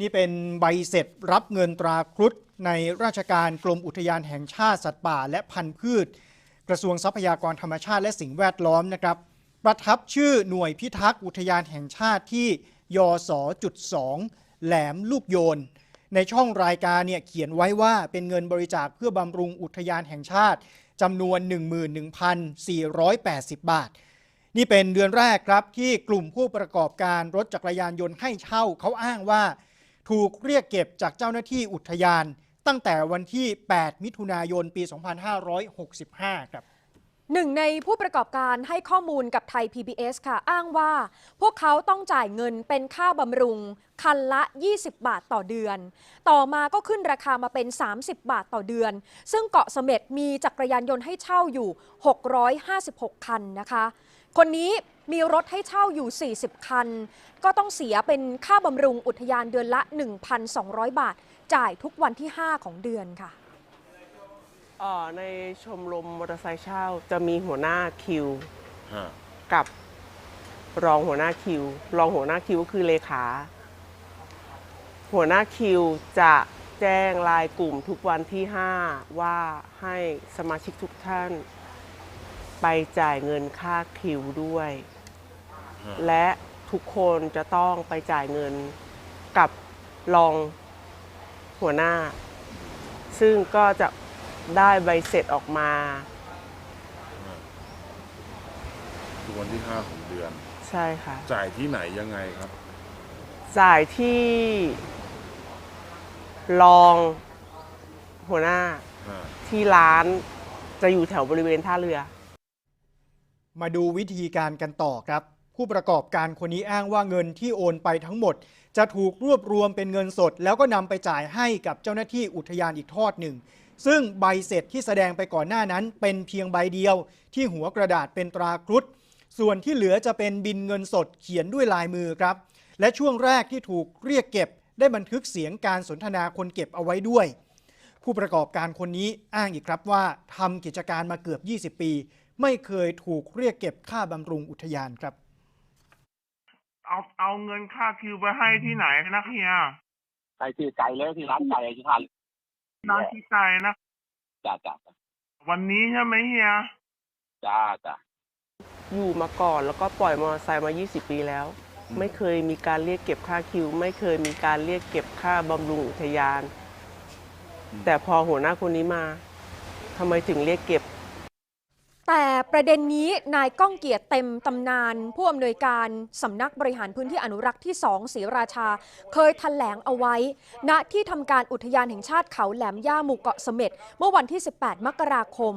นี่เป็นใบเสร็จรับเงินตราครุฑในราชการกรมอุทยานแห่งชาติสัตว์ป่า และพันธุ์พืช กระทรวงทรัพยากรธรรมชาติและสิ่งแวดล้อมนะครับ ประทับชื่อหน่วยพิทักษ์อุทยานแห่งชาติที่ยศจุด2แหลมลูกโยน ในช่องรายการเนี่ยเขียนไว้ว่าเป็นเงินบริจาคเพื่อบำรุงอุทยานแห่งชาติจำนวน 11,480 บาท นี่เป็นเดือนแรกครับที่กลุ่มผู้ประกอบการรถจักรยานยนต์ให้เช่าเขาอ้างว่า ถูกเรียกเก็บจากเจ้าหน้าที่อุทยาน ตั้งแต่วันที่ 8 มิถุนายน ปี 2565 ครับหนึ่งในผู้ประกอบการให้ข้อมูลกับไทย PBS ค่ะ อ้างว่า พวกเขาต้องจ่ายเงินเป็นค่าบำรุง คันละ 20 บาทต่อเดือน ต่อมาก็ขึ้นราคามาเป็น 30 บาทต่อเดือน ซึ่งเกาะเสม็ดมีจักรยานยนต์ให้เช่าอยู่ 656 คันนะคะ คนนี้มีรถให้เช่าอยู่ 40 คัน ก็ต้องเสียเป็นค่าบำรุงอุทยานเดือนละ 1,200 บาท จ่ายทุกวันที่ 5 ของเดือนค่ะเอ่อในชมรมมอเตอร์ไซค์เช่าจะมีหัวหน้าคิวฮะกับรองหัวหน้าคิว รองหัวหน้าคิวก็คือเลขา หัวหน้าคิวจะแจ้งรายกลุ่มทุกวันที่ 5 ว่าให้สมาชิกทุกท่าน ไปจ่ายเงินค่าคิวด้วยฮะและทุกคนจะต้องไปจ่ายเงินกับรองหัวหน้า ซึ่งก็จะได้ใบเสร็จออกมา คือวันที่5ของเดือน ใช่ค่ะ จ่ายที่ไหนยังไงครับ จ่ายที่รองหัวหน้าฮะที่ร้านจะอยู่แถวบริเวณท่าเรือ มาดูวิธีการกันต่อครับ ผู้ประกอบการคนนี้อ้างว่าเงินที่โอนไปทั้งหมด จะถูกรวบรวมเป็นเงินสด แล้วก็นำไปจ่ายให้กับเจ้าหน้าที่อุทยานอีกทอดหนึ่ง ซึ่งใบเสร็จที่แสดงไปก่อนหน้านั้น เป็นเพียงใบเดียว ที่หัวกระดาษเป็นตราครุฑส่วนที่เหลือจะเป็นบินเงินสดเขียนด้วยลายมือครับ และช่วงแรกที่ถูกเรียกเก็บ ได้บันทึกเสียงการสนทนาคนเก็บเอาไว้ด้วย ผู้ประกอบการคนนี้อ้างอีกครับว่าทำกิจการมาเกือบ 20 ปี ไม่เคยถูกเรียกเก็บค่าบำรุงอุทยานครับ เอาเอาเงินค่าคิวไปให้ที่ไหนนะเฮียไปที่ไก่เลยที่ร้านไก่ที่ทานนานที่ใจนะจ้าจ้าวันนี้ใช่ไหมเฮียจ้าจ้าอยู่มาก่อนแล้วก็ปล่อยมอเตอร์ไซค์มา 20 ปีแล้ว ไม่เคยมีการเรียกเก็บค่าคิว ไม่เคยมีการเรียกเก็บค่าบำรุงอุทยาน แต่พอหัวหน้าคนนี้มาทำไมถึงเรียกเก็บแต่ ประเด็นนี้นายก้องเกียรติเต็มตำนาน ผู้อำนวยการสำนักบริหารพื้นที่อนุรักษ์ที่ 2ศรีราชา เคยแถลงเอาไว้ ณที่ทำการอุทยานแห่งชาติเขาแหลมย่าหมู่เกาะเสม็ดเมื่อวันที่ 18 มกราคม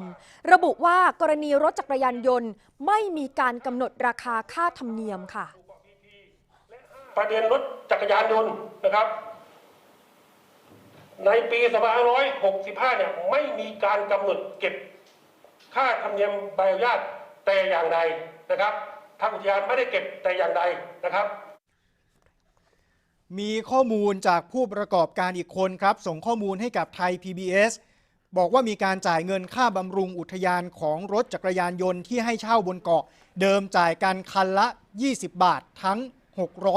ระบุว่ากรณีรถจักรยานยนต์ ไม่มีการกำหนดราคาค่าธรรมเนียมค่ะ ประเด็นรถจักรยานยนต์นะครับ ในปี 2565 เนี่ยไม่มีการกำหนดเก็บ ค่าธรรมเนียมใบอนุญาตแต่อย่างใดนะครับทางอุทยานไม่ได้เก็บแต่อย่างใดนะครับ มีข้อมูลจากผู้ประกอบการอีกคนครับ ส่งข้อมูลให้กับไทย PBS บอกว่ามีการจ่ายเงินค่าบำรุงอุทยานของรถจักรยานยนต์ที่ให้เช่าบนเกาะ เดิมจ่ายกันคันละ 20 บาททั้ง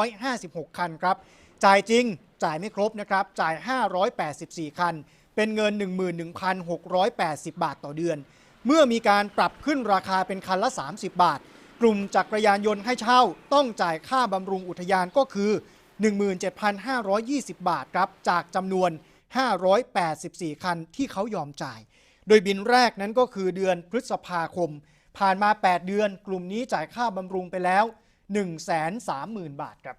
656 คันครับ จ่ายจริงจ่ายไม่ครบนะครับ จ่าย 584 คัน เป็นเงิน 11,680 บาทต่อเดือน เมื่อมีการปรับขึ้นราคาเป็นคันละ 30 บาท กลุ่มจักรยานยนต์ให้เช่า ต้องจ่ายค่าบำรุงอุทยานก็คือ 17,520 บาทครับ จากจำนวน 584 คันที่เขายอมจ่าย โดยบินแรกนั้นก็คือเดือนพฤษภาคม ผ่านมา 8 เดือน กลุ่มนี้จ่ายค่าบำรุงไปแล้ว 130,000 บาทครับ